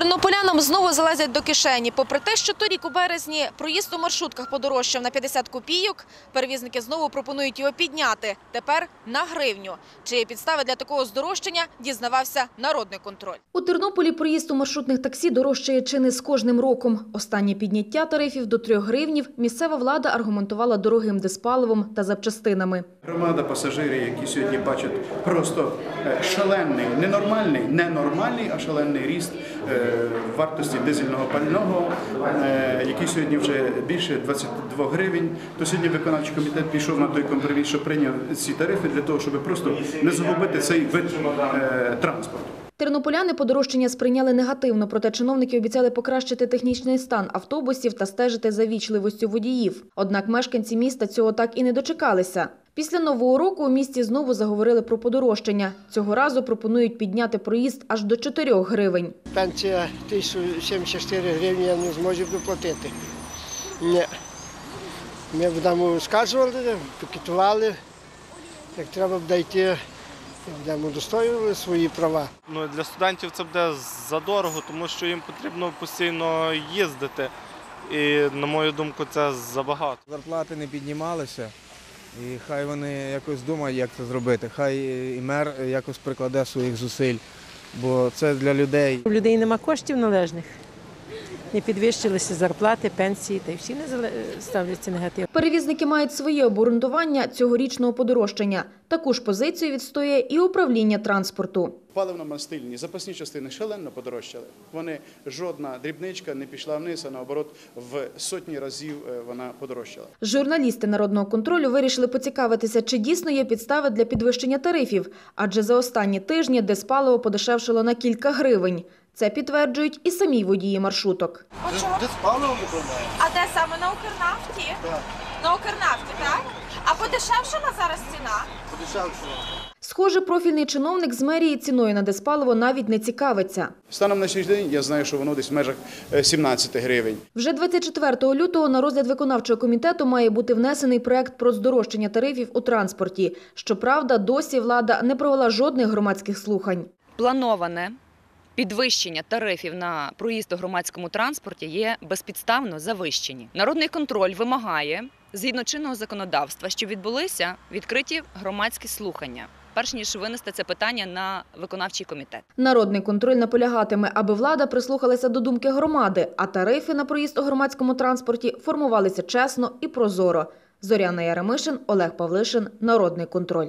Тернополянам знову залазять до кишені. Попри те, що торік у березні проїзд у маршрутках подорожчав на 50 копійок, перевізники знову пропонують його підняти. Тепер на гривню. Чи є підстави для такого здорожчання, дізнавався народний контроль. У Тернополі проїзд у маршрутних таксі дорожчає чи не з кожним роком. Останнє підняття тарифів до 3 гривнів місцева влада аргументувала дорогим диспаливом та запчастинами. Громада пасажирів, які сьогодні бачать просто е, шалений, ненормальний, ненормальний, а шалений ріст е, вартості дизельного пального, е, який сьогодні вже більше 22 гривень. То сьогодні виконавчий комітет пішов на той компроміс, що прийняв ці тарифи для того, щоб просто не загубити цей вид е, транспорту. Тернополяни подорожчання сприйняли негативно, проте чиновники обіцяли покращити технічний стан автобусів та стежити за вічливостю водіїв. Однак мешканці міста цього так і не дочекалися. Після нового року у місті знову заговорили про подорожчання. Цього разу пропонують підняти проїзд аж до 4 гривень. Пенсія 1074 гривні я не зможу доплатити. Ні. Ми будемо скажували, пікетували, як треба буде йти, будемо достоювали свої права. Ну, для студентів це буде задорого, тому що їм потрібно постійно їздити. І, на мою думку, це забагато. Зарплати не піднімалися, і хай вони якось думають, як це зробити. Хай і мер якось прикладе своїх зусиль, бо це для людей. У людей нема коштів належних. Не підвищилися зарплати, пенсії, та й всі не ставляться негативно. Перевізники мають своє обґрунтування цьогорічного подорожчання. Таку ж позицію відстоює і управління транспорту. Паливно-мастильні запасні частини шалено подорожчали. Вони жодна дрібничка не пішла вниз, а наоборот в сотні разів е, вона подорожчала. Журналісти народного контролю вирішили поцікавитися, чи дійсно є підстави для підвищення тарифів, адже за останні тижні диспаливо подешевшало на кілька гривень. Це підтверджують і самі водії маршруток. А де саме на Укрнафті? На Укрнафті, так? А подешевшала зараз ціна? Схоже, профільний чиновник з мерії ціною на диспаливо навіть не цікавиться. Станом на сьогодні день я знаю, що воно десь в межах е, 17 гривень. Вже 24 лютого на розгляд виконавчого комітету має бути внесений проект про здорожчання тарифів у транспорті. Щоправда, досі влада не провела жодних громадських слухань. плановане підвищення тарифів на проїзд у громадському транспорті є безпідставно завищені. Народний контроль вимагає згідно чинного законодавства, щоб відбулися відкриті громадські слухання. Перш ніж винести це питання на виконавчий комітет. Народний контроль наполягатиме, аби влада прислухалася до думки громади, а тарифи на проїзд у громадському транспорті формувалися чесно і прозоро. Зоряна Яремишин, Олег Павлишин, Народний контроль.